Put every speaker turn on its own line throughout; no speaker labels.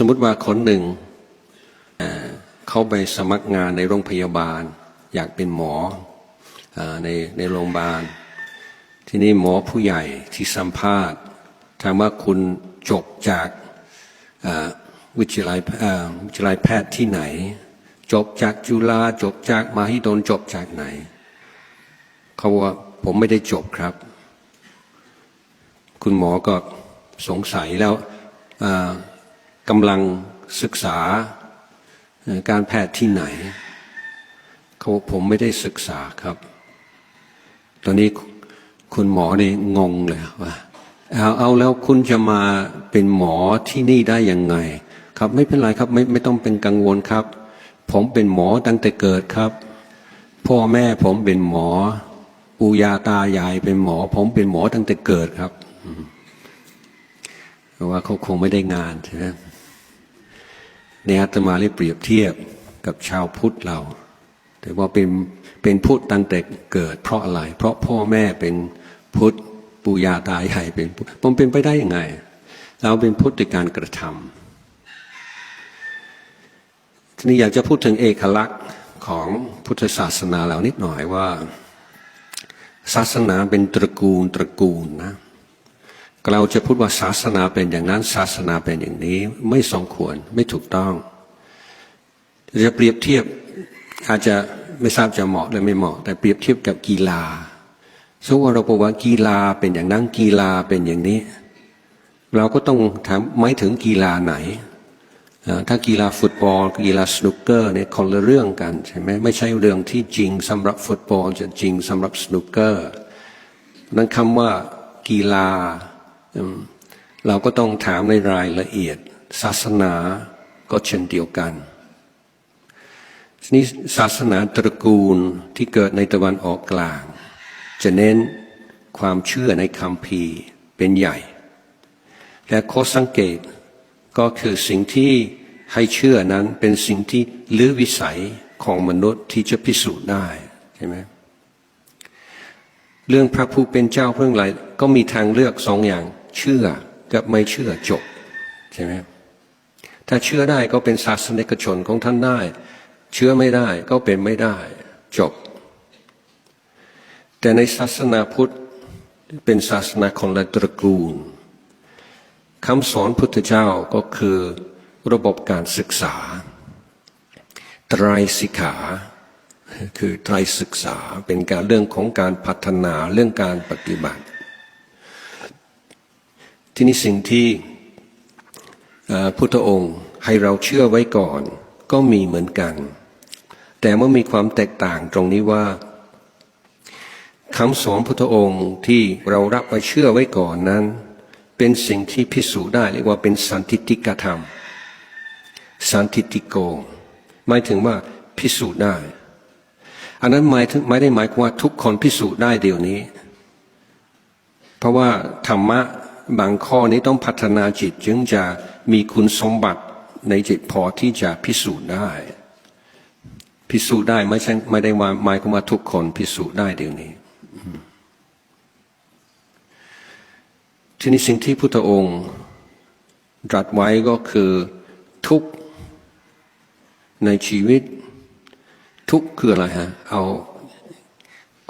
สมมติว่าคนหนึ่งเข้าไปสมัครงานในโรงพยาบาล อยากเป็นหมอในในโรงพยาบาล ทีนี้หมอผู้ใหญ่ที่สัมภาษณ์ถามว่าคุณจบจากวิทยาลัยวิทยาลัยแพทย์ที่ไหน จบจากจุฬาจบจากมหิดลจบจากไหน เขาว่าผมไม่ได้จบครับ คุณหมอก็สงสัยแล้ว กำลังศึกษาการแพทย์ที่ไหน เขาผมไม่ได้ศึกษาครับ ตอนนี้คุณหมอนี่งงเลยว่าเอาเอาแล้วคุณจะมาเป็นหมอที่นี่ได้ยังไง ครับไม่เป็นไรครับไม่ไม่ต้องเป็นกังวลครับ ผมเป็นหมอตั้งแต่เกิดครับ พ่อแม่ผมเป็นหมอ ปู่ย่าตายายเป็นหมอ ผมเป็นหมอตั้งแต่เกิดครับเพราะว่าเขาคงไม่ได้งานใช่ไหม ในอาตมาเลยเปรียบเทียบกับชาวพุทธเรา แต่ว่าเป็นเป็นพุทธตั้งแต่เกิด เพราะอะไร เพราะพ่อแม่เป็นพุทธปู่ย่าตายายเป็นพุทธมันเป็นไปได้ยังไง เราเป็นพุทธด้วยการกระทำทีนี้อยากจะพูดถึงเอกลักษณ์ของพุทธศาสนาเรานิดหน่อยว่า ศาสนาเป็นตระกูลตระกูลนะ เราจะพูดว่าศาสนาเป็นอย่างนั้น ศาสนาเป็นอย่างนี้ ไม่สมควรไม่ถูกต้อง จะเปรียบเทียบอาจจะไม่ทราบจะเหมาะหรือไม่เหมาะ แต่เปรียบเทียบกับกีฬาสมมติว่าเราบอกว่ากีฬาเป็นอย่างนั้นกีฬาเป็นอย่างนี้ เราก็ต้องถามไม่ถึงกีฬาไหน ถ้ากีฬาฟุตบอล กีฬาสนุกเกอร์เนี่ยคนละเรื่องกันใช่ไหมไม่ใช่เรื่องที่จริงสำหรับฟุตบอลจะจริงสำหรับสนุกเกอร์นั้นคำว่ากีฬา เราก็ต้องถามในรายละเอียด ศาสนาก็เช่นเดียวกันนี้ศาสนาตระกูลที่เกิดในตะวันออกกลาง จะเน้นความเชื่อในคำพีเป็นใหญ่ และข้อสังเกตก็คือสิ่งที่ให้เชื่อนั้นเป็นสิ่งที่ลือวิสัยของมนุษย์ที่จะพิสูจน์ได้ใช่ไหมเรื่องพระผู้เป็นเจ้าเพื่ออะไรก็มีทางเลือกสองอย่าง เชื่อกับไม่เชื่อจบใช่ไหมถ้าเชื่อได้ก็เป็นศาสนิกชนของท่านได้ เชื่อไม่ได้ก็เป็นไม่ได้จบ แต่ในศาสนาพุทธเป็นศาสนาของละตระกูลคำสอนพุทธเจ้าก็คือระบบการศึกษาไตรสิกขา คือไตรศึกษาเป็นการเรื่องของการพัฒนาเรื่องการปฏิบัติ ที่นี่สิ่งที่พุทธองค์ให้เราเชื่อไว้ก่อน ก็มีเหมือนกัน แต่เมื่อมีความแตกต่างตรงนี้ว่าคำสอนพุทธองค์ที่เรารับไว้เชื่อไว้ก่อนนั้น เป็นสิ่งที่พิสูจน์ได้เรียกว่าเป็นสันทิติกธรรม สันทิติโกหมายถึงว่าพิสูจน์ได้ อันนั้นหมายถึงไม่ได้หมายความว่าทุกคนพิสูจน์ได้เดี๋ยวนี้ เพราะว่าธรรมะ บางข้อนี้ต้องพัฒนาจิตจึงจะมีคุณสมบัติในจิตพอที่จะพิสูจน์ได้ พิสูจน์ได้ไม่ใช่ไม่ได้ว่าหมายความว่าทุกคนพิสูจน์ได้เดี๋ยวนี้ ทีนี้สิ่งที่พุทธองค์ตรัสไว้ก็คือทุกในชีวิต ทุกคืออะไรฮะ เอา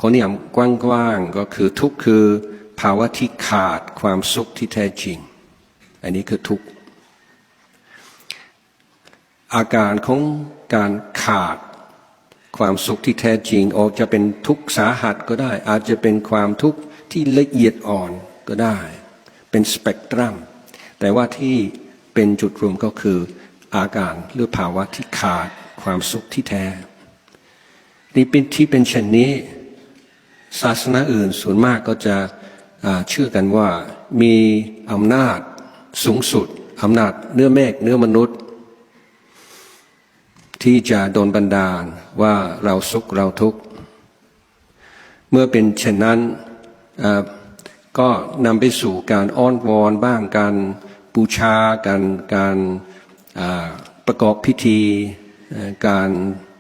คนนิยามกว้างๆก็คือทุกคือ ภาวะที่ขาดความสุขที่แท้จริง อันนี้คือทุกข์ อาการของการขาดความสุขที่แท้จริงออกจะเป็นทุกข์สาหัสก็ได้ อาจจะเป็นความทุกข์ที่ละเอียดอ่อนก็ได้ เป็นสเปกตรัม แต่ว่าที่เป็นจุดรวมก็คืออาการหรือภาวะที่ขาดความสุขที่แท้ นี่เป็นที่เป็นเช่นนี้ ศาสนาอื่นส่วนมากก็จะ เชื่อกันว่ามีอำนาจสูงสุดอำนาจเนื้อเมฆเนื้อมนุษย์ ที่จะโดนบันดาลว่าเราสุขเราทุกข์ เมื่อเป็นเช่นนั้นก็นำไปสู่การอ้อนวอนบ้างการบูชาการการประกอบพิธี การ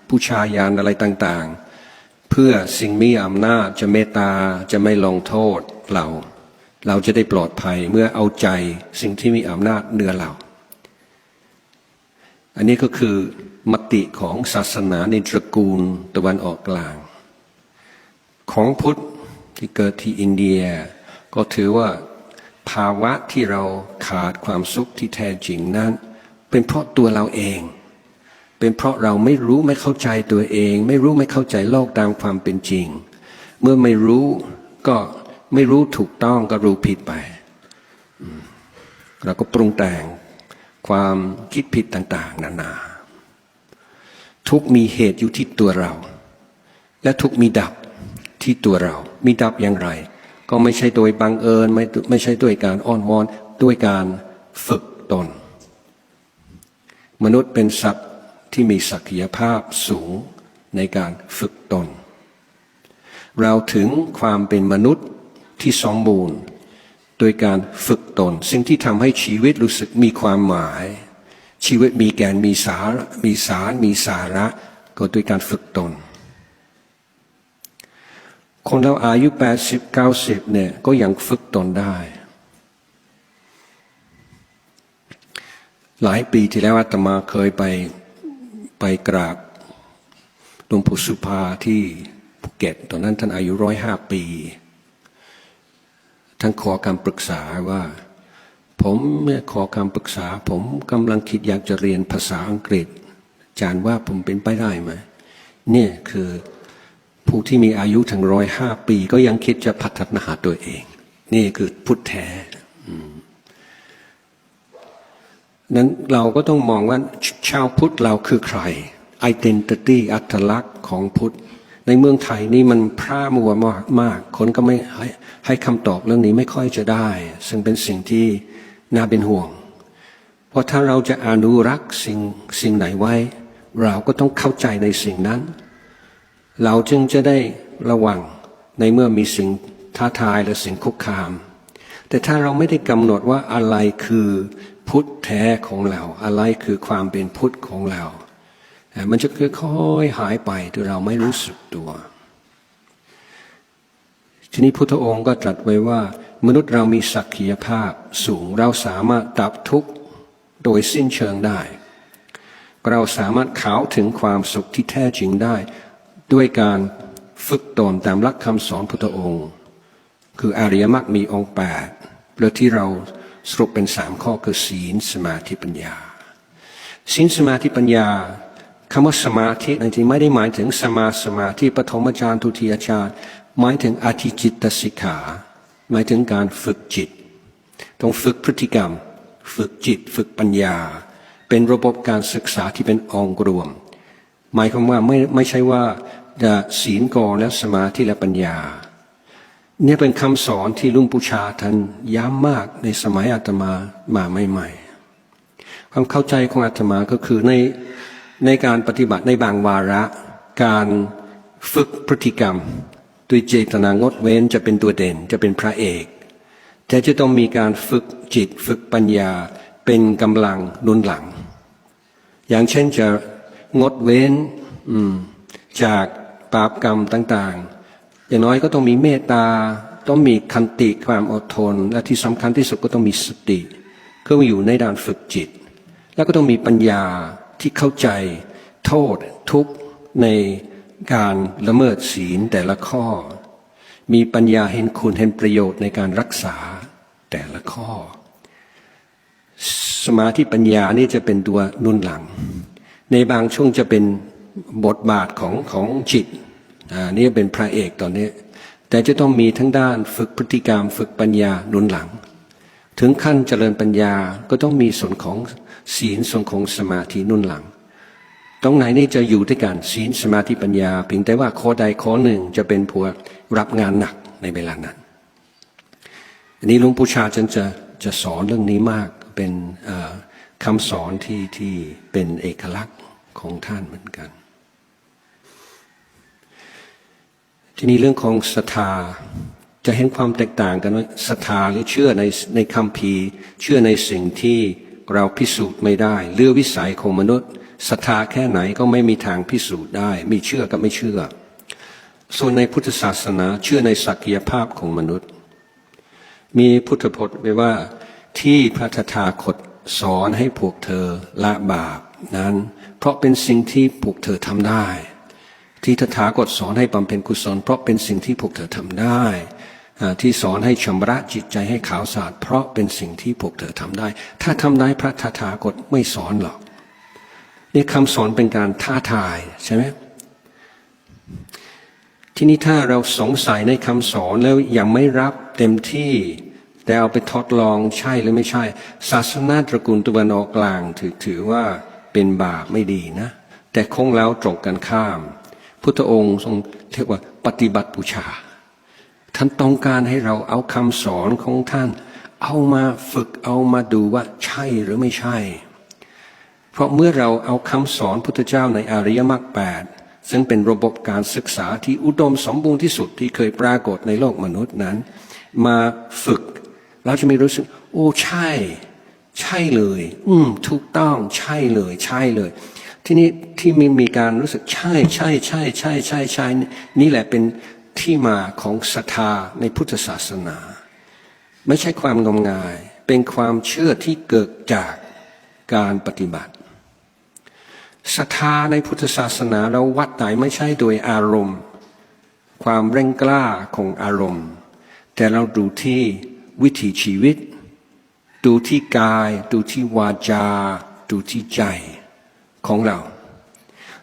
บูชายันอะไรต่างๆ เพื่อสิ่งมีอำนาจจะเมตตาจะไม่ลงโทษ เรา เราจะได้ปลอดภัยเมื่อเอาใจสิ่งที่มีอำนาจเหนือเรา อันนี้ก็คือมติของศาสนาในตระกูลตะวันออกกลาง ของพุทธที่เกิดที่อินเดีย ก็ถือว่าภาวะที่เราขาดความสุขที่แท้จริงนั้น เป็นเพราะตัวเราเอง เป็นเพราะเราไม่รู้ไม่เข้าใจตัวเอง ไม่รู้ไม่เข้าใจโลกตามความเป็นจริง เมื่อไม่รู้ก็ ไม่รู้ถูกต้องก็รู้ผิดไปเราก็ปรุงแต่งความคิดผิดต่าง ๆ นานา ทุกมีเหตุอยู่ที่ตัวเรา และทุกมีดับที่ตัวเรา มีดับอย่างไร ก็ไม่ใช่โดยบังเอิญไม่ไม่ใช่ด้วยการอ้อนวอนด้วยการฝึกตน มนุษย์เป็นสัตว์ที่มีศักยภาพสูงในการฝึกตน เราถึงความเป็นมนุษย์ ที่สมบูรณ์ โดยการฝึกตนสิ่งที่ทำให้ชีวิตรู้สึกมีความหมาย ชีวิตมีแกนมีสารมีสารมีสาระ ก็โดยการฝึกตน คนเราอายุ 80 90เนี่ยก็ยังฝึกตนได้ หลายปีที่แล้วอาตมาเคยไปไปกราบหลวงปู่สุภาที่ภูเก็ตตอนนั้นท่านอายุร้อยห้าปี ท่านขอคำปรึกษาว่า ผมเนี่ยขอคำปรึกษา ผมกำลังคิดอยากจะเรียนภาษาอังกฤษอาจารย์ว่าผมเป็นไปได้ไหมเนี่ยคือผู้ที่มีอายุถึงร้อยห้าปี ก็ยังคิดจะพัฒนาตัวเอง นี่คือพุทธแท้นั้นเราก็ต้องมองว่าชาวพุทธเราคือใคร identity อัตลักษณ์ของพุทธ ในเมืองไทยนี่มันพร่ามัวมากมากคนก็ไม่ให้ให้คำตอบเรื่องนี้ไม่ค่อยจะได้ ซึ่งเป็นสิ่งที่น่าเป็นห่วง เพราะถ้าเราจะอนุรักษ์สิ่งสิ่งไหนไว้ เราก็ต้องเข้าใจในสิ่งนั้น เราจึงจะได้ระวังในเมื่อมีสิ่งท้าทายและสิ่งคุกคาม แต่ถ้าเราไม่ได้กำหนดว่าอะไรคือพุทธแท้ของเรา อะไรคือความเป็นพุทธของเรา มันจะค่อยๆหายไปโดยเราไม่รู้สึกตัว ทีนี้พุทธองค์ก็ตรัสไว้ว่า มนุษย์เรามีศักยภาพสูงเราสามารถดับทุกข์โดยสิ้นเชิงได้ เราสามารถเข้าถึงความสุขที่แท้จริงได้ ด้วยการฝึกตนตามหลักคำสอนพุทธองค์ คืออริยมรรคมีองค์แปดหรือที่เราสรุปเป็นสามข้อคือศีลสมาธิปัญญาศีลสมาธิปัญญา คำว่าสมาธิจริงๆไม่ได้หมายถึงสมาสมาธิปฐมฌานทุติยฌานหมายถึงอธิจิตตสิกขา หมายถึงการฝึกจิต ต้องฝึกพฤติกรรม ฝึกจิต ฝึกปัญญา เป็นระบบการศึกษาที่เป็นองค์รวม หมายความว่าไม่ไม่ใช่ว่าจะศีลก่อแล้วสมาธิและปัญญา เนี่ยเป็นคำสอนที่ลุงปูชาท่านย้ำมากในสมัยอาตมามาใหม่ๆความเข้าใจของอาตมาก็คือใน ในการปฏิบัติในบางวาระ การฝึกพฤติกรรมด้วยเจตนางดเว้นจะเป็นตัวเด่นจะเป็นพระเอก แต่จะต้องมีการฝึกจิตฝึกปัญญาเป็นกำลังนุนหลัง อย่างเช่นจะงดเว้นจากบาปกรรมต่างๆ อย่างน้อยก็ต้องมีเมตตา ต้องมีคันติความอดทน และที่สำคัญที่สุดก็ต้องมีสติก็อยู่ในด้านฝึกจิต แล้วก็ต้องมีปัญญา ที่เข้าใจโทษทุกข์ในการละเมิดศีลแต่ละข้อ มีปัญญาเห็นคุณเห็นประโยชน์ในการรักษาแต่ละข้อ สมาธิปัญญานี่จะเป็นตัวนุ่นหลัง ในบางช่วงจะเป็นบทบาทของของจิตอ่านี่เป็นพระเอกตอนนี้ แต่จะต้องมีทั้งด้านฝึกพฤติกรรม ฝึกปัญญานุนหลัง ถึงขั้นเจริญปัญญาก็ต้องมีส่วนของ ศีลส่วนของสมาธินุ่นหลัง ตรงไหนนี่จะอยู่ด้วยกันศีลสมาธิปัญญา เพียงแต่ว่าข้อใดข้อหนึ่งจะเป็นผัวรับงานหนักในเวลานั้น อันนี้หลวงปู่ชาจันจะจะสอนเรื่องนี้มากเป็นคำสอนที่ที่เป็นเอกลักษณ์ของท่านเหมือนกัน ทีนี้เรื่องของศรัทธาจะเห็นความแตกต่างกันว่าศรัทธาหรือเชื่อในในคำพีเชื่อในสิ่งที่ เราพิสูจน์ไม่ได้เรื่องวิสัยของมนุษย์ศรัทธาแค่ไหนก็ไม่มีทางพิสูจน์ได้ มีเชื่อกับไม่เชื่อ ส่วนในพุทธศาสนาเชื่อในศักยภาพของมนุษย์ มีพุทธพจน์ไว้ว่าที่พระธาคตสอนให้พวกเธอละบาปนั้น เพราะเป็นสิ่งที่พวกเธอทำได้ ที่ตถาคตสอนให้บำเพ็ญกุศลเพราะเป็นสิ่งที่พวกเธอทำได้ ที่สอนให้ชำระจิตใจให้ขาวสะอาดเพราะเป็นสิ่งที่พวกเธอทำได้ ถ้าทำได้พระตถาคตไม่สอนหรอกนี่คำสอนเป็นการท้าทายใช่ไหมทีนี้ถ้าเราสงสัยในคำสอนแล้วยังไม่รับเต็มที่แต่เอาไปทดลองใช่หรือไม่ใช่ ศาสนาตระกูลตะวันออกกลางถือถือว่าเป็นบาปไม่ดีนะ แต่คงแล้วตรงกันข้าม พุทธองค์ทรงเรียกว่าปฏิบัติบูชา ท่านต้องการให้เราเอาคำสอนของท่าน เอามาฝึกเอามาดูว่าใช่หรือไม่ใช่ เพราะเมื่อเราเอาคำสอนพุทธเจ้าในอริยมรรคแปดซึ่งเป็นระบบการศึกษาที่อุดมสมบูรณ์ที่สุดที่เคยปรากฏในโลกมนุษย์นั้น มาฝึก เราจะม่รู้สึก โอ้ใช่ ใช่เลย อืมถูกต้องใช่เลย ใช่เลย ที่นี้ที่มีมีการรู้สึกใช่ใช่ใช่ใช่ใช่ใช่นี่แหละเป็น ที่มาของศรัทธาในพุทธศาสนา ไม่ใช่ความงมงาย เป็นความเชื่อที่เกิดจากการปฏิบัติศรัทธาในพุทธศาสนาเราวัดไหนไม่ใช่โดยอารมณ์ ความเร่งกล้าของอารมณ์ แต่เราดูที่วิถีชีวิต ดูที่กาย ดูที่วาจา ดูที่ใจของเรา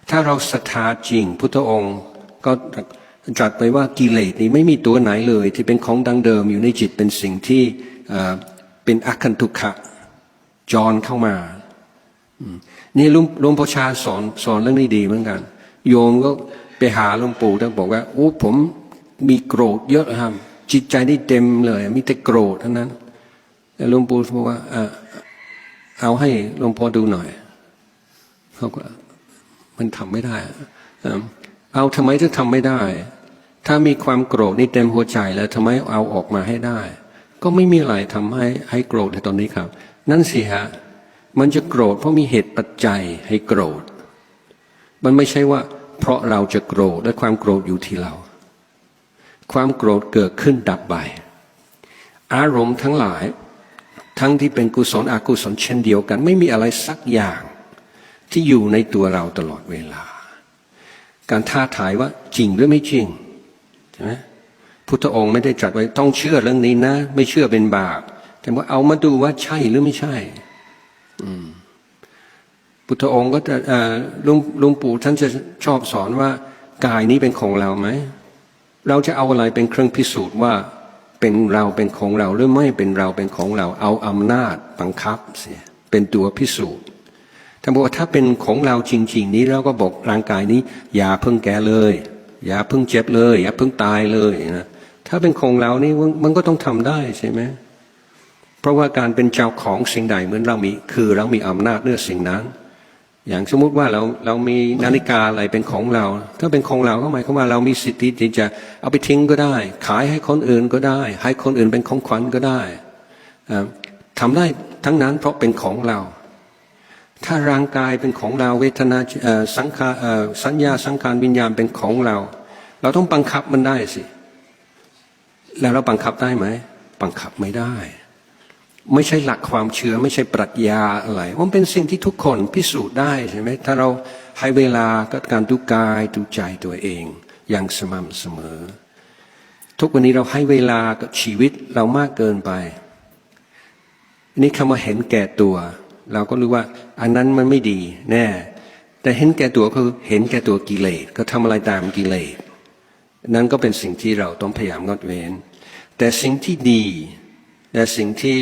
ถ้าเราศรัทธาจริงพุทธองค์ก็ ตรัสไปว่ากิเลสนี้ไม่มีตัวไหนเลย ที่เป็นของดังเดิมอยู่ในจิตเป็นสิ่งที่เป็นอคันตุขะจรเข้ามา นี่ลุงลวงพ่อชาสอนสอนเรื่องนี้ดีเหมือนกัน โยมก็ไปหาหลวงปู่ท่านบอกว่าโอ้ผมมีโกรธเยอะครับ จิตใจนี่เต็มเลย มีแต่โกรธเท่านั้นแต่หลวงปู่บอกว่าเอาให้หลวงพ่อดูหน่อยเขาก็มันทำไม่ได้ เอาทำไมถึงทำไม่ได้ ถ้ามีความโกรธนี่เต็มหัวใจแล้วทำไมเอาออกมาให้ได้ ก็ไม่มีอะไรทำให้ให้โกรธในตอนนี้ครับ นั่นสิฮะมันจะโกรธเพราะมีเหตุปัจจัยให้โกรธ มันไม่ใช่ว่า เพราะเราจะโกรธและความโกรธอยู่ที่เรา ความโกรธเกิดขึ้นดับไปอารมณ์ทั้งหลาย ทั้งที่เป็นกุศลอกุศลเช่นเดียวกัน ไม่มีอะไรสักอย่าง ที่อยู่ในตัวเราตลอดเวลา การท้าทายว่าจริงหรือไม่จริงใช่ไหมพุทธองค์ไม่ได้ตรัสไว้ต้องเชื่อเรื่องนี้นะ ไม่เชื่อเป็นบาปแต่ว่าเอามาดูว่าใช่หรือไม่ใช่พุทธองค์ก็จะลุงลุงปู่ท่านจะชอบสอนว่ากายนี้เป็นของเราไหม เราจะเอาอะไรเป็นเครื่องพิสูจน์ว่าเป็นเราเป็นของเราหรือไม่เป็นเราเป็นของเรา เอาอำนาจบังคับเสียเป็นตัวพิสูจน์ ท่านบอกว่าถ้าเป็นของเราจริง ๆ นี้เราก็บอกร่างกายนี้ อย่าเพิ่งแก่เลย อย่าเพิ่งเจ็บเลย อย่าเพิ่งตายเลยนะถ้าเป็นของเรานี่มันมันก็ต้องทำได้ใช่ไหมเพราะว่าการเป็นเจ้าของสิ่งใดเหมือนเรามี คือเรามีอำนาจเนื้อสิ่งนั้น อย่างสมมุติว่าเราเรามีนาฬิกาอะไรเป็นของเรา ถ้าเป็นของเราก็หมายความว่าเรามีสิทธิที่จะเอาไปทิ้งก็ได้ ขายให้คนอื่นก็ได้ ให้คนอื่นเป็นของขวัญก็ได้อ่าทำได้ทั้งนั้นเพราะเป็นของเรา ถ้าร่างกายเป็นของเราเวทนาสังขารสัญญาสังขารวิญญาณเป็นของเรา เราต้องบังคับมันได้สิ แล้วเราบังคับได้ไหมบังคับไม่ได้ ไม่ใช่หลักความเชื่อไม่ใช่ปรัชญาอะไรมันเป็นสิ่งที่ทุกคนพิสูจน์ได้ใช่ไหมถ้าเราให้เวลากับการดูกายดูใจตัวเอง อย่างสม่ำเสมอ ทุกวันนี้เราให้เวลากับชีวิตเรามากเกินไป นี่คำว่าเห็นแก่ตัว เราก็รู้ว่าอันนั้นมันไม่ดีแน่แต่เห็นแก่ตัวคือเห็นแก่ตัวกิเลสก็ทำอะไรตามกิเลสนั่นก็เป็นสิ่งที่เราต้องพยายามงดเว้น แต่สิ่งที่ดีและสิ่งที่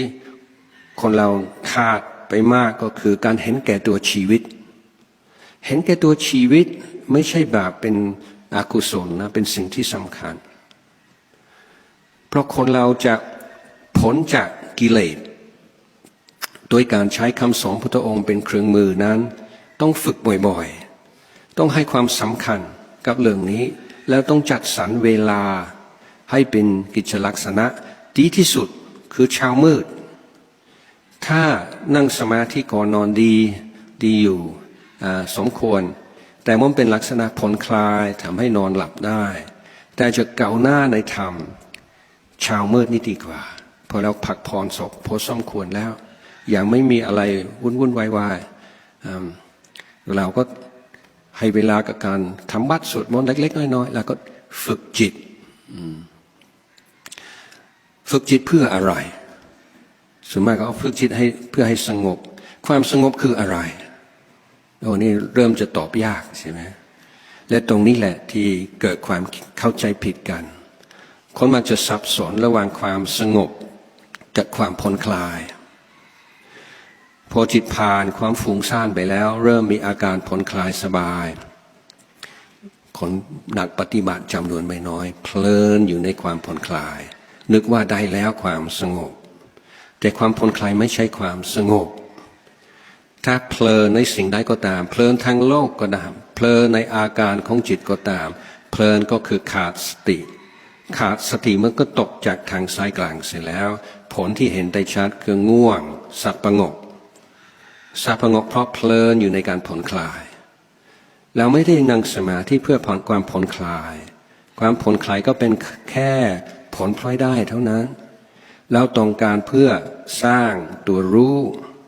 คนเราขาดไปมากก็คือการเห็นแก่ตัวชีวิต เห็นแก่ตัวชีวิตไม่ใช่แบบเป็นอกุศลนะเป็นสิ่งที่สำคัญ เพราะคนเราจะพ้นจากกิเลส โดยการใช้คำสอนพุทธองค์เป็นเครื่องมือนั้น ต้องฝึกบ่อยๆ ต้องให้ความสำคัญกับเรื่องนี้ แล้วต้องจัดสรรเวลา ให้เป็นกิจลักษณะดีที่สุดคือเช้ามืด ถ้านั่งสมาธิก่อนนอนดีดีอยู่สมควร แต่มันเป็นลักษณะผ่อนคลายทำให้นอนหลับได้ แต่จะเก่าหน้าในธรรมเช้ามืดนี่ดีกว่าพอเราพักผ่อนศพพอสมควรแล้ว อยังไม่มีอะไรวุ่นวุ่นวายวายเราก็ให้เวลากับการทำวัดสวดมนต์เล็ก ๆ น้อยๆแล้วก็ฝึกจิต ฝึกจิตเพื่ออะไรส่วนมากก็ฝึกจิตให้เพื่อให้สงบ ความสงบคืออะไรโอ้นี่เริ่มจะตอบยากใช่ไหมและตรงนี้แหละที่เกิดความเข้าใจผิดกัน คนมันจะสับสนระหว่างความสงบกับความผ่อนคลาย พอจิตผ่านความฟุ้งซ่านไปแล้ว เริ่มมีอาการผ่อนคลายสบายคนหนักปฏิบัติจำนวนไม่น้อย เพลินอยู่ในความผ่อนคลาย นึกว่าได้แล้วความสงบ แต่ความผ่อนคลายไม่ใช่ความสงบ ถ้าเพลินในสิ่งใดก็ตาม เพลินทางโลกก็ตาม เพลินในอาการของจิตก็ตาม เพลินก็คือขาดสติ ขาดสติมันก็ตกจากทางสายกลางเสร็จแล้ว ผลที่เห็นได้ชัดคือง่วง สับประงก สับงกเพราะเพลินอยู่ในการผ่อนคลาย เราไม่ได้นั่งสมาธิเพื่อผ่อนความผ่อนคลาย ความผ่อนคลายก็เป็นแค่ผลพลอยได้เท่านั้น เราต้องการเพื่อสร้างตัวรู้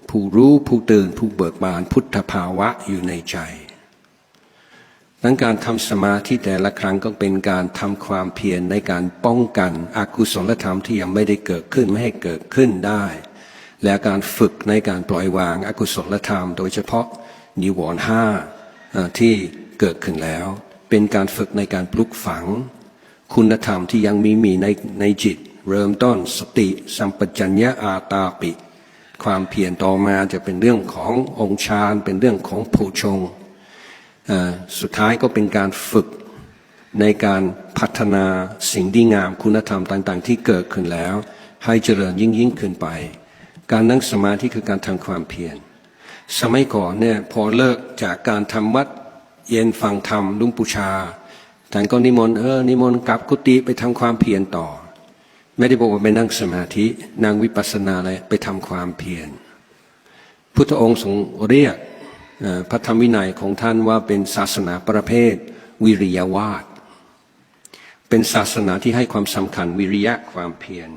ผู้รู้ผู้ตื่นผู้เบิกบานพุทธภาวะอยู่ในใจดังการทำสมาธิแต่ละครั้งก็เป็นการทำความเพียรในการป้องกันอกุศลธรรมที่ยังไม่ได้เกิดขึ้นไม่ให้เกิดขึ้นได้ และการฝึกในการปล่อยวางอกุศลธรรม โดยเฉพาะนิวรณ์ห้าที่เกิดขึ้นแล้ว เป็นการฝึกในการปลุกฝัง คุณธรรมที่ยังมีมีในในจิต เริ่มต้นสติ สัมปชัญญะอาตาปิ ความเพียรต่อมาจะเป็นเรื่องขององค์ฌานเป็นเรื่องของโพชงสุดท้ายก็เป็นการฝึกในการพัฒนาสิ่งดีงามคุณธรรมต่าง ๆ ที่เกิดขึ้นแล้ว ให้เจริญยิ่งยิ่งขึ้นไป การนั่งสมาธิคือการทำความเพียร สมัยก่อนเนี่ยพอเลิกจากการทำวัดเย็นฟังธรรมลุงปูชาท่านก็นิมนต์เออนิมนต์กลับกุฏิไปทำความเพียรต่อ ไม่ได้บอกว่าไปนั่งสมาธินั่งวิปัสสนาอะไรไปทำความเพียรพุทธองค์ทรงเรียกพระธรรมวินัยของท่านว่าเป็นศาสนาประเภท วิริยาวาทเป็นศาสนาที่ให้ความสำคัญวิริยะความเพียร